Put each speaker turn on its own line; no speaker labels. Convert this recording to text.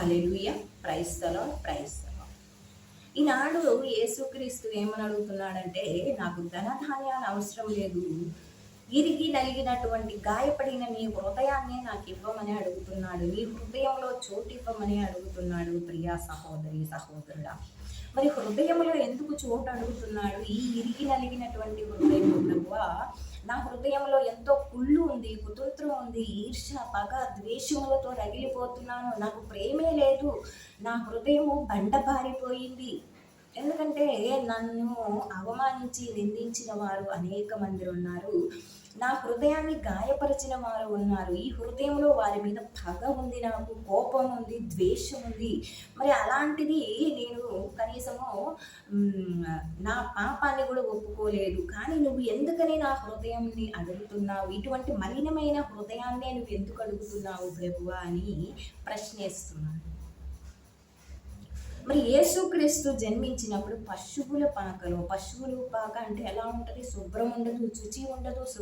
Hallelujah ప్రైస్తలో ప్రైస్తలో ఈనాడు యేసుక్రీస్తు ఏమని అడుగుతున్నాడంటే నాకు ధనధాన్యాలు అవసరం లేదు. ఇరిగి నలిగినటువంటి గాయపడిన నీ హృదయాన్ని నాకు ఇవ్వమని అడుగుతున్నాడు. నీ హృదయంలో చోటు ఇవ్వమని అడుగుతున్నాడు. ప్రియా సహోదరి సహోదరుడా మరి హృదయంలో ఎందుకు చోటు అడుగుతున్నాడు? ఈ ఇరిగి నలిగినటువంటి హృదయం ప్రభువా నా హృదయంలో ఎంతో కుళ్ళు ఉంది కుతంత్రం ఉంది ఈర్ష పగ ద్వేషములతో రగిలిపోతున్నాను. నాకు ప్రేమే లేదు. నా హృదయము బండబారిపోయింది. ఎందుకంటే నన్ను అవమానించి నిందించిన వారు అనేక మంది ఉన్నారు. నా హృదయాన్ని గాయపరిచిన వారు ఉన్నారు. ఈ హృదయంలో వారి మీద పగ ఉంది నాకు కోపం ఉంది ద్వేషం ఉంది. మరి అలాంటిది నేను కనీసము నా పాపాన్ని కూడా ఒప్పుకోలేదు. కానీ నువ్వు ఎందుకని నా హృదయంని అడుగుతున్నావు? ఇటువంటి మలినమైన హృదయాన్నే నువ్వు ఎందుకు అడుగుతున్నావు ప్రభువా అని ప్రశ్నిస్తున్నాను మరి యేసుక్రీస్తు జన్మించినప్పుడు పశువుల పాకలో పశువుల పాక అంటే ఎలా ఉంటుంది? శుభ్రం ఉండదు శుచి ఉండదు